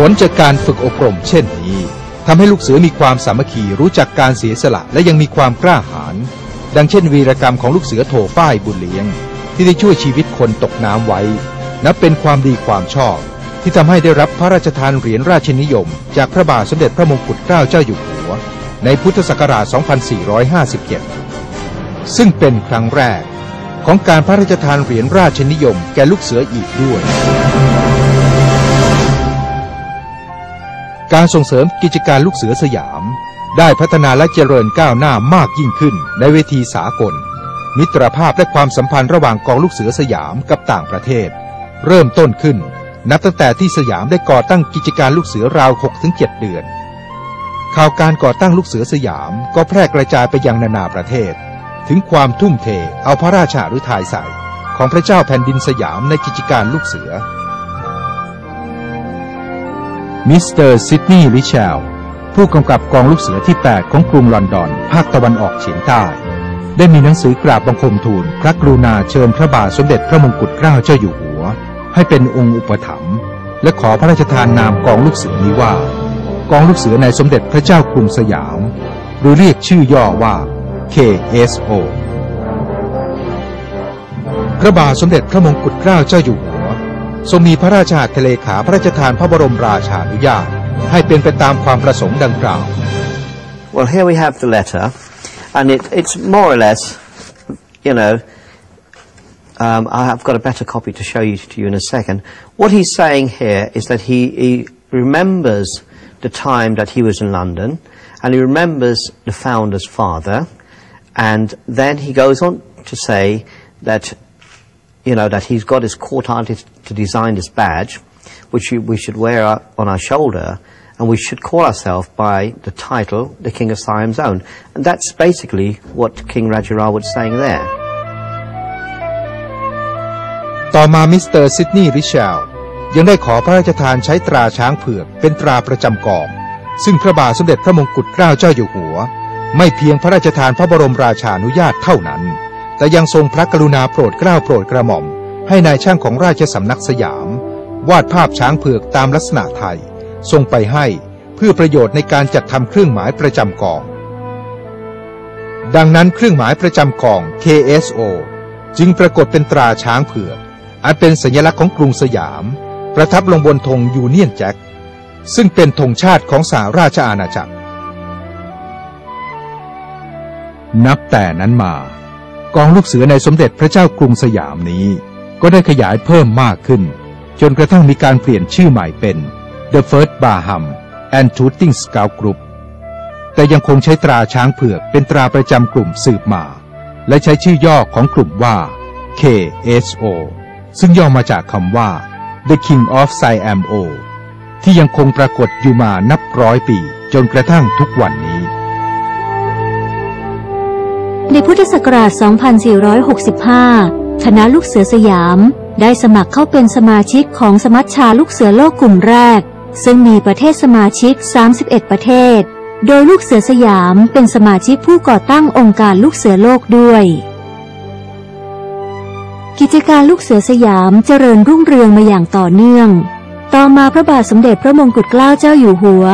ผลจากการฝึกอบรมเช่นนี้ทำให้ลูกเสือมีความสามัคคีรู้จักการเสียสละและยังมีความกล้าหาญดังเช่นวีรกรรมของลูกเสือโถฝ้ายบุญเลี้ยง ที่ได้ช่วยชีวิตคนตกน้ำไว้ นับเป็นความดีความชอบ ที่ทำให้ได้รับพระราชทานเหรียญราชนิยม จากพระบาทสมเด็จพระมงกุฎเกล้าเจ้าอยู่หัว ในพุทธศักราช 2457 ซึ่งเป็นครั้งแรกของการพระราชทานเหรียญราชนิยมแก่ลูกเสืออีกด้วย การส่งเสริมกิจการลูกเสือสยาม ได้พัฒนาและเจริญก้าวหน้ามากยิ่งขึ้นในเวทีสากล มิตรภาพและความสัมพันธ์ระหว่างกองลูกเสือสยามกับต่างประเทศ เริ่มต้นขึ้น นับตั้งแต่ที่สยามได้ก่อตั้งกิจการลูกเสือราว 6-7 เดือน ข่าวการก่อตั้งลูกเสือสยามก็แพร่กระจายไปยังนานาประเทศ ถึงความทุ่มเทเอาพระราชาฤทัยใส่ของพระเจ้าแผ่นดินสยามในกิจการลูกเสือ มิสเตอร์ซิดนีย์ริชลผู้กำกับกองลูกเสือที่ 8 ของกรุงลอนดอน ภาคตะวันออกเฉียงใต้ ได้มีหนังสือกราบบังคมทูล พระกรุณาเชิญพระบาทสมเด็จพระมงกุฎเกล้าเจ้าอยู่หัว ให้เป็นองค์อุปถัมภ์และขอพระราชทานนามกองลูกเสือนี้ว่า กองลูกเสือในสมเด็จพระเจ้ากรุงสยาม หรือเรียกชื่อย่อว่า KSO พระบาทสมเด็จพระมงกุฎเกล้าเจ้าอยู่หัว ทรงมีพระราชาทะเลขาพระราชทานพระบรมราชานุญาตให้เป็นไปตามความประสงค์ดังกล่าว Well, here we have the letter, and it, it's more or less, you know, um, I've got a better copy to show you to you in a second. What he's saying here is that he, he remembers the time that he was in London, and he remembers the founder's father, and then he goes on to say that, you know, that he's got his court artist to design this badge, which we, should wear on our shoulder, and we should call ourselves by the title, the King of Siam's Own. And that's basically what King Rajarawat was saying there. ต่อมามิสเตอร์ซิดนีย์ริชาลยังได้ขอพระราชทานใช้ตราช้างเผือกเป็นตราประจำกอง ซึ่งพระบาทสมเด็จพระมงกุฎเกล้าเจ้าอยู่หัว ไม่เพียงพระราชทานพระบรมราชานุญาตเท่านั้น แต่ยังทรงพระกรุณาโปรดเกล้าโปรดกระหม่อม ให้นายช่างของราชสำนักสยาม วาดภาพช้างเผือกตามลักษณะไทยส่งไปให้เพื่อประโยชน์ในการจัดทำเครื่องหมายประจำกอง ดังนั้นเครื่องหมายประจำกอง KSO จึงปรากฏเป็นตราช้างเผือก อันเป็นสัญลักษณ์ของกรุงสยาม ประทับลงบนธงยูเนียนแจ็ค ซึ่งเป็นธงชาติของสหราชอาณาจักร นับแต่นั้นมา กองลูกเสือในสมเด็จพระเจ้ากรุงสยามนี้ ก็ได้ขยายเพิ่มมากขึ้น จนกระทั่งมีการเปลี่ยนชื่อใหม่เป็น The First Baham and Shooting Scout Group แต่ยังคงใช้ตราช้างเผือกเป็นตราประจำกลุ่มสืบมา และใช้ชื่อย่อของกลุ่มว่า KSO ซึ่งย่อมาจากคำว่า The King of Siam O ที่ยังคงปรากฏอยู่มานับร้อยปี จนกระทั่งทุกวันนี้ ในพุทธศักราช 2465 คณะลูกเสือสยาม ได้สมัครเข้าเป็นสมาชิกของสมัชชาลูกเสือโลกกลุ่มแรก ซึ่งมีประเทศสมาชิก 31 ประเทศ โดยลูกเสือสยามเป็นสมาชิกผู้ก่อตั้งองค์การลูกเสือโลกด้วย กิจการลูกเสือสยามเจริญรุ่งเรืองมาอย่างต่อเนื่อง ต่อมาพระบาทสมเด็จพระมงกุฎเกล้าเจ้าอยู่หัว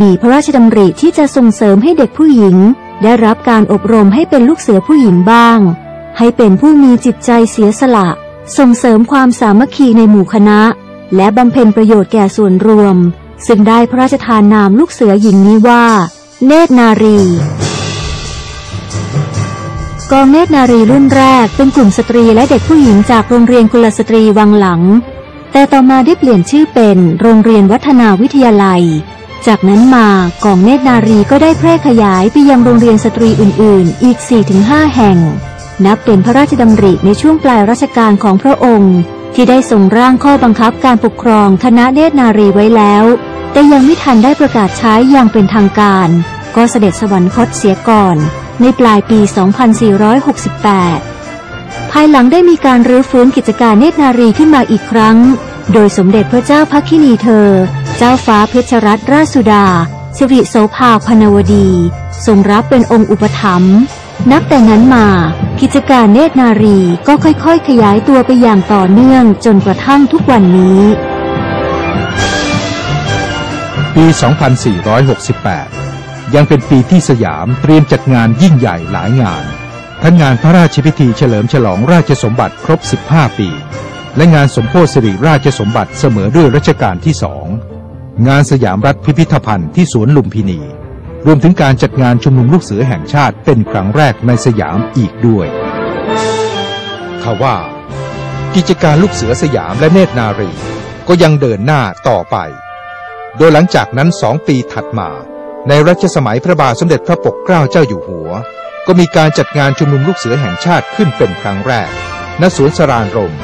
มีพระราชดำริที่จะส่งเสริมให้เด็กผู้หญิง ได้รับการอบรมให้เป็นลูกเสือผู้หญิงบ้าง ให้เป็นผู้มีจิตใจเสียสละ ส่งเสริมความสามัคคีในหมู่คณะ และบำเพ็ญประโยชน์แก่ส่วนรวม ซึ่งได้พระราชทานนามลูกเสือหญิงนี้ว่า เนตรนารีกองเนตรนารีรุ่นแรกเป็นกลุ่มสตรีและเด็กผู้หญิงจากโรงเรียนกุลสตรีวังหลัง แต่ต่อมาได้เปลี่ยนชื่อเป็นโรงเรียนวัฒนาวิทยาลัย จากนั้นมากองเนตรนารีก็ได้แพร่ขยายไปยังโรงเรียนสตรีอื่น ๆ อีก 4-5 แห่ง นับเป็นพระราชดำริในช่วงปลายรัชกาลของพระองค์ ที่ได้ส่งร่างข้อบังคับการปกครองคณะเนตรนารีไว้แล้ว แต่ยังไม่ทันได้ประกาศใช้อย่างเป็นทางการ ก็เสด็จสวรรคตเสียก่อน ในปลายปี 2468 ภายหลังได้มีการรื้อฟื้นกิจการเนตรนารีขึ้นมาอีกครั้ง โดยสมเด็จพระเจ้าพักคินีเธอ เจ้าฟ้าเพชรรัตนราชสุดา สิริโสภาพนวดี ทรงรับเป็นองค์อุปถัมภ์นับแต่นั้นมากิจการเนตรนารีก็ค่อยๆ ขยายตัวไปอย่างต่อเนื่องจนกระทั่งทุกวันนี้ ปี 2468 ยังเป็นปีที่สยามเตรียมจัดงานยิ่งใหญ่หลายงาน ทั้งงานพระราชพิธีเฉลิมฉลองราชสมบัติครบ 15 ปี และงานสมโพธิสิริราชสมบัติเสมอด้วยรัชกาลที่สอง งานสยามรัฐพิพิธภัณฑ์ที่สวนลุมพินี รวมถึงการจัดงานชุมนุมลูกเสือแห่งชาติเป็นครั้งแรกในสยามอีกด้วยทว่า กิจการลูกเสือสยามและเนตรนารีก็ยังเดินหน้าต่อไป โดยหลังจากนั้นสองปีถัดมา ในรัชสมัยพระบาทสมเด็จพระปกเกล้าเจ้าอยู่หัว ก็มีการจัดงานชุมนุมลูกเสือแห่งชาติขึ้นเป็นครั้งแรก ณ สวนสรานรม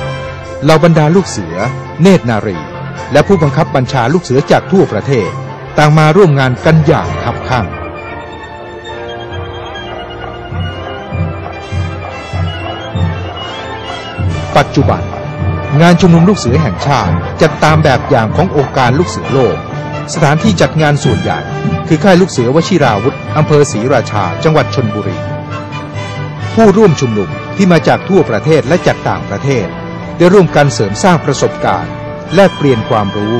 เหล่าบรรดาลูกเสือ เนตรนารี และผู้บังคับบัญชาลูกเสือจากทั่วประเทศ ต่างมาร่วมงานกันอย่างคับคั่งปัจจุบัน งานชุมนุมลูกเสือแห่งชาติจัดตามแบบอย่างขององค์การลูกเสือโลก สถานที่จัดงานส่วนใหญ่ คือค่ายลูกเสือวชิราวุธอำเภอศรีราชา จังหวัดชนบุรี ผู้ร่วมชุมนุมที่มาจากทั่วประเทศและจากต่างประเทศ ได้ร่วมกันเสริมสร้างประสบการณ์ แลกเปลี่ยนความรู้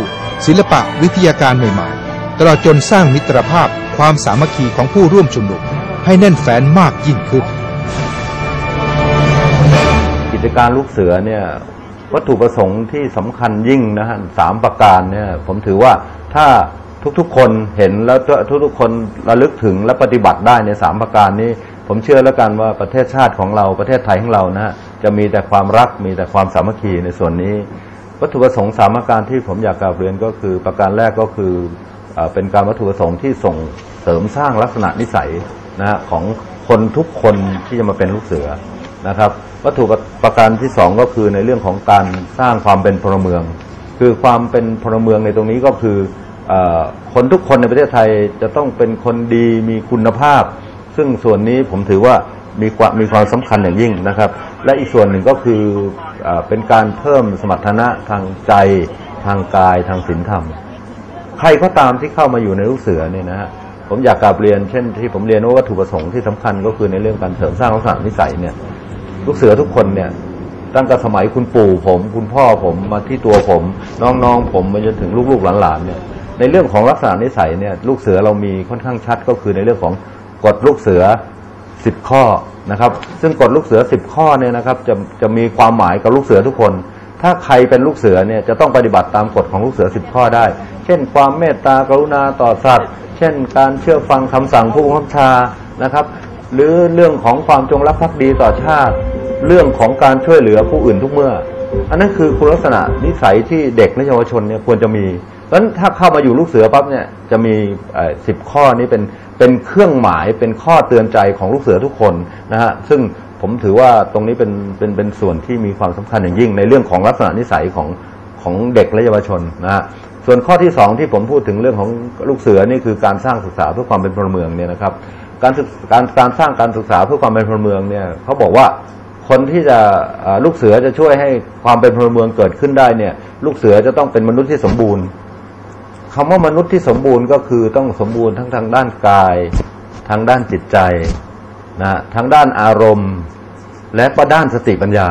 ศิลปะวิทยาการใหม่ๆ ตลอดจนสร้างมิตรภาพความสามัคคีของผู้ร่วมชุมนุมให้แน่นแฟ้นมากยิ่งขึ้น กิจการลูกเสือเนี่ยวัตถุประสงค์ที่สำคัญยิ่งนะฮะสามประการเนี่ยผมถือว่าถ้าทุกๆคนเห็นแล้วทุกๆคนระลึกถึงและปฏิบัติได้ในสามประการนี้ ผมเชื่อแล้วกันว่าประเทศชาติของเราประเทศไทยของเรานะฮะจะมีแต่ความรักมีแต่ความสามัคคีในส่วนนี้ วัตถุประสงค์สามประการที่ผมอยากกล่าวเรียนก็คือ ประการแรกก็คือเอ่อเป็นการวัตถุประสงค์ที่ส่งเสริมสร้างลักษณะนิสัยนะฮะของคนทุกคนที่จะมาเป็นลูกเสือนะครับ วัตถุประการที่สองก็คือในเรื่องของการสร้างความเป็นพลเมือง คือความเป็นพลเมืองในตรงนี้ก็คืออคนทุกคนในประเทศไทยจะต้องเป็นคนดีมีคุณภาพ ซึ่งส่วนนี้ผมถือว่า มีความมีความสำคัญอย่างยิ่งนะครับ และอีกส่วนหนึ่งก็คือเอเป็นการเพิ่มสมรรถนะทางใจทางกายทางศีลธรรม ใครก็ตามที่เข้ามาอยู่ในลูกเสือเนี่ยนะฮะผมอยากกลับเรียนเช่นที่ผมเรียนว่าวัตถุประสงค์ที่สำคัญก็คือในเรื่องการเสริมสร้างลักษณะนิสัยเนี่ย ลูกเสือทุกคนเนี่ยตั้งแต่สมัยคุณปู่ผม คุณพ่อผมมาที่ตัวผม น้องๆผมมาจนถึงลูกๆหลานๆเนี่ย ในเรื่องของลักษณะนิสัยเนี่ย ลูกเสือเรามีค่อนข้างชัดก็คือในเรื่องของกฎลูกเสือ สิบข้อนะครับ ซึ่งกฎลูกเสือสิบข้อเนี่ยนะครับจะจะมีความหมายกับลูกเสือทุกคน ถ้าใครเป็นลูกเสือเนี่ยจะต้องปฏิบัติตามกฎของลูกเสือสิบข้อได้ เช่น ความเมตตากรุณาต่อสัตว์ เช่น การเชื่อฟังคำสั่งผู้บังคับชานะครับ หรือเรื่องของความจงรักภักดีต่อชาติ เรื่องของการช่วยเหลือผู้อื่นทุกเมื่อ อันนั้นคือคุณลักษณะนิสัยที่เด็กและเยาวชนเนี่ยควรจะมี ราะฉะนั้นถ้าเข้ามาอยู่ลูกเสือปั๊บเนี่ยจะมีสิบข้อนี้เป็นเป็นเครื่องหมายเป็นข้อเตือนใจของลูกเสือทุกคนนะฮะซึ่งผมถือว่าตรงนี้เป็นเป็นเป็นส่วนที่มีความสำคัญอย่างยิ่ง ในเรื่องของลักษณะนิสัยของของเด็กและเยาวชนนะฮะส่วนข้อที่สองที่ผมพูดถึงเรื่องของลูกเสือนี่คือการสร้างศึกษาเพื่อความเป็นพลเมืองเนี่ยนะครับ การการการสร้างการศึกษาเพื่อความเป็นพลเมืองเนี่ยเขาบอกว่าคนที่จะลูกเสือจะช่วยให้ความเป็นพลเมืองเกิดขึ้นได้เนี่ย ลูกเสือจะต้องเป็นมนุษย์ที่สมบูรณ์ คำว่ามนุษย์ที่สมบูรณ์ก็คือต้องสมบูรณ์ทั้งทางด้านกาย ทางด้านจิตใจนะทางด้านอารมณ์ และก็ด้านสติปัญญา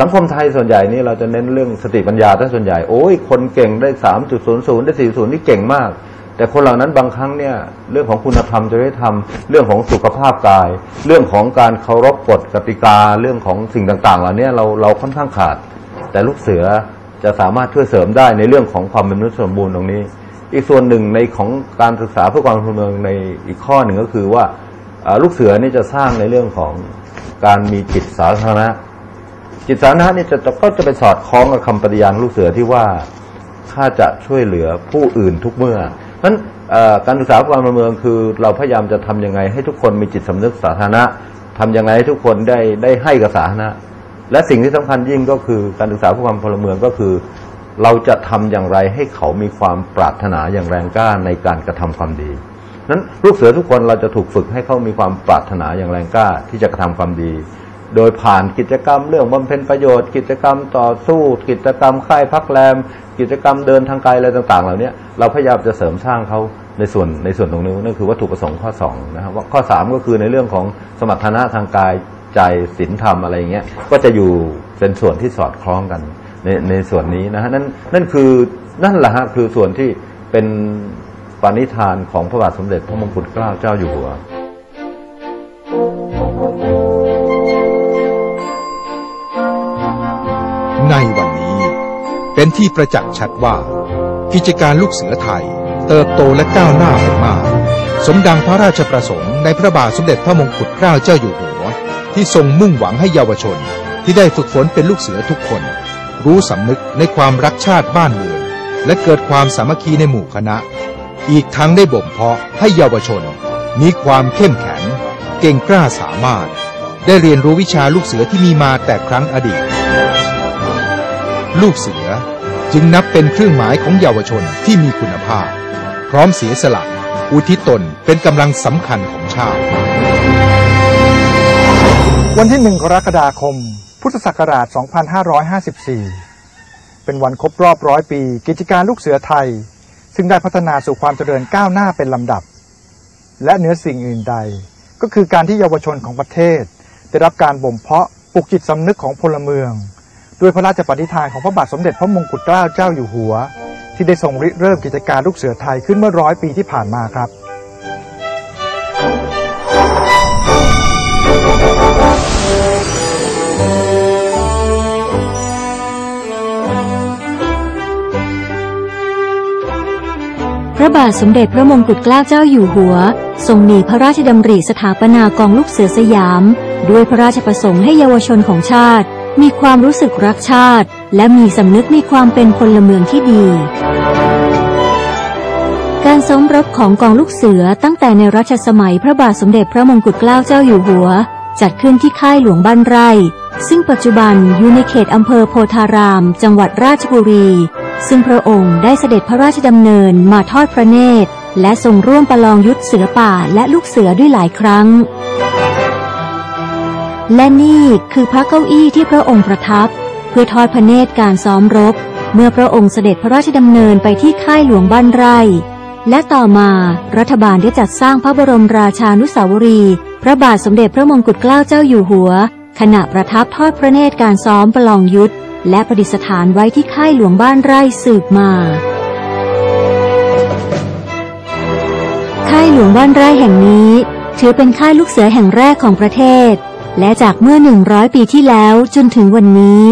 สังคมไทยส่วนใหญ่นี่เราจะเน้นเรื่องสติปัญญาถ้าส่วนใหญ่โอ้ยคนเก่งได้สามจุดศูนย์ศูนย์ได้สี่ศูนย์นี่เก่งมาก แต่คนเหล่านั้นบางครั้งเนี่ยเรื่องของคุณธรรมจริยธรรมเรื่องของสุขภาพกาย เรื่องของการเคารพกฎกติกาเรื่องของสิ่งต่าง ๆ เหล่านี้เราเราค่อนข้างขาด แต่ลูกเสือ จะสามารถช่วยเสริมได้ในเรื่องของความเป็นมนุษย์สมบูรณ์ตรงนี้ อีกส่วนหนึ่งในของการศึกษาเพื่อความเป็นพลเมืองในอีกข้อหนึ่งก็คือว่าลูกเสือนี่จะสร้างในเรื่องของการมีจิตสาธารณะ จิตสาธารณะนี่จะก็จะไปสอดคล้องกับคำปฏิญาณลูกเสือที่ว่าข้าจะช่วยเหลือผู้อื่นทุกเมื่อเพราะฉะนั้นการศึกษาความเมืองคือเราพยายามจะทำยังไงให้ทุกคนมีจิตสำนึกสาธารณะทำยังไงให้ทุกคนได้ได้ให้กับสาธารณะ และสิ่งที่สำคัญยิ่งก็คือการศึกษาผู้ความพลเมืองก็คือ เราจะทำอย่างไรให้เขามีความปรารถนาอย่างแรงกล้าในการกระทำความดีนั้นลูกเสือทุกคนเราจะถูกฝึกให้เขามีความปรารถนาอย่างแรงกล้าที่จะกระทำความดี โดยผ่านกิจกรรมเรื่องบำเพ็ญประโยชน์ กิจกรรมต่อสู้ กิจกรรมค่ายพักแรม กิจกรรมเดินทางไกลอะไรต่าง ๆ เหล่านี้เราพยายามจะเสริมสร้างเขาในส่วนในส่วนตรงนี้นั่นคือวัตถุประสงค์ข้อ2นะครับว่าข้อ 3 ก็คือในเรื่องของสมรรถนะทางกาย ใจศีลธรรมอะไรอย่างเงี้ยก็จะอยู่เป็นส่วนที่สอดคล้องกันในในส่วนนี้นะฮะนั่นนั่นคือนั่นแหละฮะคือส่วนที่เป็นปณิธานของพระบาทสมเด็จพระมงกุฎเกล้าเจ้าอยู่หัวในวันนี้เป็นที่ประจักษ์ชัดว่า กิจการลูกเสือไทย เติบโตและก้าวหน้าไปมาก สมดังพระราชประสงค์ในพระบาทสมเด็จพระมงกุฎเกล้าเจ้าอยู่หัว ที่ทรงมุ่งหวังให้เยาวชน ที่ได้ฝึกฝนเป็นลูกเสือทุกคน รู้สำนึกในความรักชาติบ้านเมือง และเกิดความสามัคคีในหมู่คณะ อีกทั้งได้บ่มเพาะให้เยาวชน มีความเข้มแข็ง เก่งกล้าสามารถ ได้เรียนรู้วิชาลูกเสือที่มีมาแต่ครั้งอดีต ลูกเสือจึงนับเป็นเครื่องหมายของเยาวชนที่มีคุณภาพ พร้อมเสียสละ อุทิศตนเป็นกำลังสำคัญของชาติ วันที่ 1 กรกฎาคม พุทธศักราช 2554 เป็นวันครบรอบร้อยปี กิจการลูกเสือไทย ซึ่งได้พัฒนาสู่ความเจริญก้าวหน้าเป็นลำดับ และเหนือสิ่งอื่นใด ก็คือการที่เยาวชนของประเทศ ได้รับการบ่มเพาะปลุกจิตสำนึกของพลเมือง ด้วยพระราชปณิธานของพระบาทสมเด็จพระมงกุฎเกล้าเจ้าอยู่หัว ที่ได้ทรงริเริ่มกิจการลูกเสือไทยขึ้นเมื่อร้อยปีที่ผ่านมาครับ ระบาทสมเด็จพระมงกุฎเกล้าเจ้าอยู่หัว ทรงมีพระราชดำริสถาปนากองลูกเสือสยาม ด้วยพระราชประสงค์ให้เยาวชนของชาติ มีความรู้สึกรักชาติ และมีสำนึกในความเป็นพลเมืองที่ดี การซ้อมรบของกองลูกเสือตั้งแต่ในรัชสมัยพระบาทสมเด็จพระมงกุฎเกล้าเจ้าอยู่หัว จัดขึ้นที่ค่ายหลวงบ้านไร่ ซึ่งปัจจุบันอยู่ในเขตอำเภอโพธาราม จังหวัดราชบุรี ซึ่งพระองค์ได้เสด็จพระราชดำเนินมาทอดพระเนตร และทรงร่วมประลองยุทธเสือป่าและลูกเสือด้วยหลายครั้ง และนี่คือพระเก้าอี้ที่พระองค์ประทับ เพื่อทอดพระเนตรการซ้อมรบ เมื่อพระองค์เสด็จพระราชดำเนินไปที่ค่ายหลวงบ้านไร่ และต่อมารัฐบาลได้จัดสร้างพระบรมราชานุสาวรีย์พระบาทสมเด็จพระมงกุฎเกล้าเจ้าอยู่หัว ขณะประทับทอดพระเนตรการซ้อมประลองยุทธ และประดิษฐานไว้ที่ค่ายหลวงบ้านไร่สืบมา ค่ายหลวงบ้านไร่แห่งนี้ ถือเป็นค่ายลูกเสือแห่งแรกของประเทศ และจากเมื่อ 100 ปีที่แล้วจนถึงวันนี้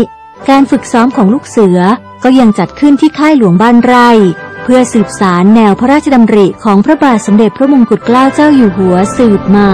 การฝึกซ้อมของลูกเสือก็ยังจัดขึ้นที่ค่ายหลวงบ้านไร่ เพื่อสืบสารแนวพระราชดำริของพระบาทสมเด็จพระมงกุฎเกล้าเจ้าอยู่หัวสืบมา